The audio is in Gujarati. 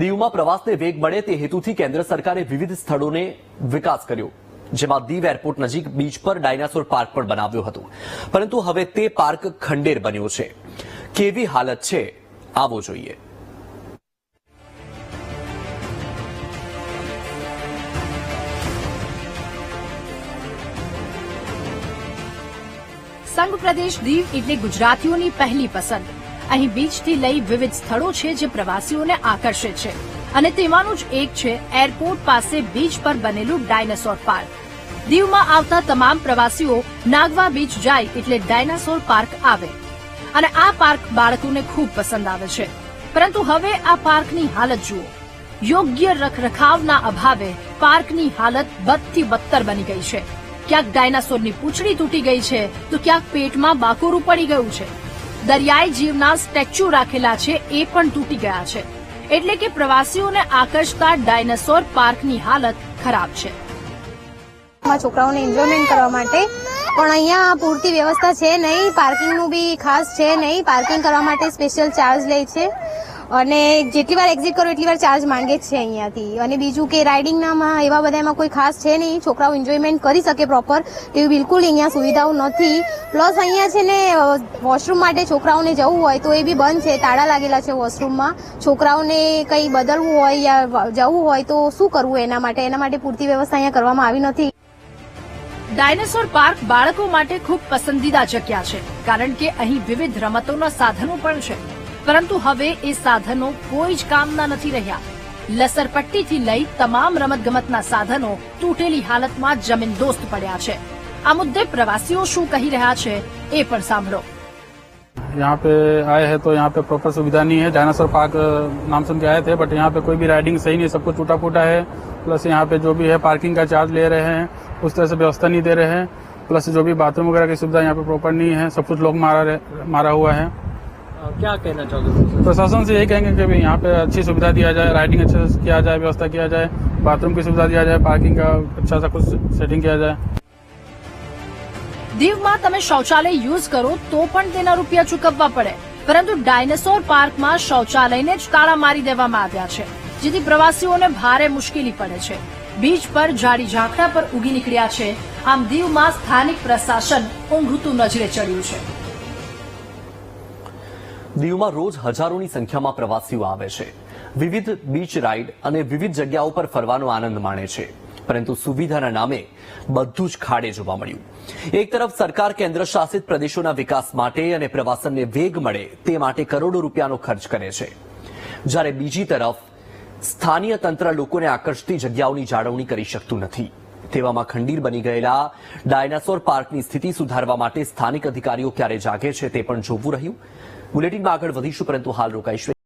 દીવમાં પ્રવાસને વેગ મળે તે હેતુથી કેન્દ્ર સરકારે વિવિધ સ્થળોને વિકાસ કર્યો, જેમાં દીવ એરપોર્ટ નજીક બીચ પર ડાયનાસોર પાર્ક પણ બનાવ્યો હતો. પરંતુ હવે તે પાર્ક ખંડેર બન્યો છે. કેવી હાલત છે, આવો જોઈએ. સંઘ પ્રદેશ દીવ એટલે ગુજરાતીઓની પહેલી પસંદ. અહીં બીચથી લઈ વિવિધ સ્થળો છે જે પ્રવાસીઓને આકર્ષે છે. અને તેમાંનું જ એક છે એરપોર્ટ પાસે બીચ પર બનેલું ડાયનાસોર પાર્ક. દીવમાં આવતા તમામ પ્રવાસીઓ નાગવા બીચ જાય એટલે ડાયનાસોર પાર્ક આવે. અને આ પાર્ક બાળકોને ખૂબ પસંદ આવે છે. પરંતુ હવે આ પાર્કની હાલત જુઓ. યોગ્ય રખરખાવના અભાવે પાર્કની હાલત બદથી બદતર બની ગઈ છે. ક્યાંક ડાયનાસોરની પૂંછડી તૂટી ગઈ છે તો ક્યાંક પેટમાં બાકોરું પડી ગયું છે. દરિયાઈ જીવના સ્ટેચ્યુ રાખેલા છે, એ પણ તૂટી ગયા છે. એટલે કે પ્રવાસીઓને આકર્ષતા ડાયનાસોર પાર્કની હાલત ખરાબ છે. છોકરાઓને એન્જોયમેન્ટ કરવા માટે પણ અહીંયા પૂરતી વ્યવસ્થા છે નહીં, પાર્કિંગનું બી ખાસ છે નહીં, પાર્કિંગ કરવા માટે સ્પેશિયલ ચાર્જ લે છે. અને જેટલી વાર એક્ઝિટ કરો, એટલી વાર ચાર્જ માંગે જ છે અહીંયાથી. અને બીજું કે રાઇડિંગનામાં એવા બધા એમાં કોઈ ખાસ છે નહીં. છોકરાઓ એન્જોયમેન્ટ કરી શકે પ્રોપર તેવી બિલકુલ અહીંયા સુવિધાઓ નથી. પ્લસ અહીંયા છે ને વોશરૂમ માટે છોકરાઓને જવું હોય તો એ બી બંધ છે. તાળા લાગેલા છે વોશરૂમમાં છોકરાઓને કંઈ બદલવું હોય યા જવું હોય તો શું કરવું એના માટે? એના માટે પૂરતી વ્યવસ્થા અહીંયા કરવામાં આવી નથી. ડાયનાસોર પાર્ક બાળકો માટે ખૂબ પસંદીદા જગ્યા છે. કારણ કે અહીં વિવિધ રમતોના સાધનો પણ છે. પરંતુ હવે એ સાધનો કોઈ જ કામના નથી રહ્યા લસરપટ્ટીથી લઈ તમામ રમતગમતના સાધનો તૂટેલી હાલતમાં જમીનદોસ્ત પડ્યા છે આ મુદ્દે પ્રવાસીઓ શું કહી રહ્યા છે એ પણ સાંભળો यहाँ पे आए हैं तो यहाँ पे प्रॉपर सुविधा नहीं है डायनासोर पार्क नाम सुन के आए थे बट यहाँ पे कोई भी राइडिंग सही नहीं सब कुछ टूटा फूटा है प्लस यहाँ पे जो भी है पार्किंग का चार्ज ले रहे हैं उस तरह से व्यवस्था नहीं दे रहे हैं प्लस जो भी बाथरूम वगैरह की सुविधा यहाँ पे प्रॉपर नहीं है सब कुछ लोग मारा रहे- मारा हुआ है क्या कहना चाहोगे प्रशासन से यही कहेंगे कि भाई यहाँ पे अच्छी सुविधा दिया जाए राइडिंग अच्छे से किया जाए व्यवस्था किया जाए बाथरूम की सुविधा दिया जाए पार्किंग का अच्छा सा कुछ सेटिंग किया जाए દીવમાં તમે શૌચાલય યુઝ કરો તો પણ તેના રૂપિયા ચૂકવવા પડે પરંતુ ડાયનાસોર પાર્કમાં શૌચાલયને જ તાળા મારી દેવામાં આવ્યા છે જેથી પ્રવાસીઓને ભારે મુશ્કેલી પડે છે બીચ પર જાડી ઝાંખરા પર ઉગી નીકળ્યા છે આમ દીવમાં સ્થાનિક પ્રશાસન ઊંઘતું નજરે ચડ્યું છે દીવમાં રોજ હજારોની સંખ્યામાં પ્રવાસીઓ આવે છે. વિવિધ બીચ રાઇડ અને વિવિધ જગ્યાઓ પર ફરવાનો આનંદ માણે છે. પરંતુ સુવિધાના નામે બધું જ ખાડે જોવા મળ્યું. એક તરફ સરકાર કેન્દ્ર શાસિત પ્રદેશોના વિકાસ માટે અને પ્રવાસનને વેગ મળે તે માટે કરોડો રૂપિયાનો ખર્ચ કરે છે. જ્યારે બીજી તરફ સ્થાનીય તંત્ર લોકોને આકર્ષતી જગ્યાઓની જાળવણી કરી શકતું નથી. તેવામાં ખંડીર બની ગયેલા ડાયનાસોર પાર્કની સ્થિતિ સુધારવા માટે સ્થાનિક અધિકારીઓ ક્યારે જાગે છે તે પણ જોવું રહ્યું. બુલેટિનમાં આગળ વધીશું, પરંતુ હાલ રોકાઈશું.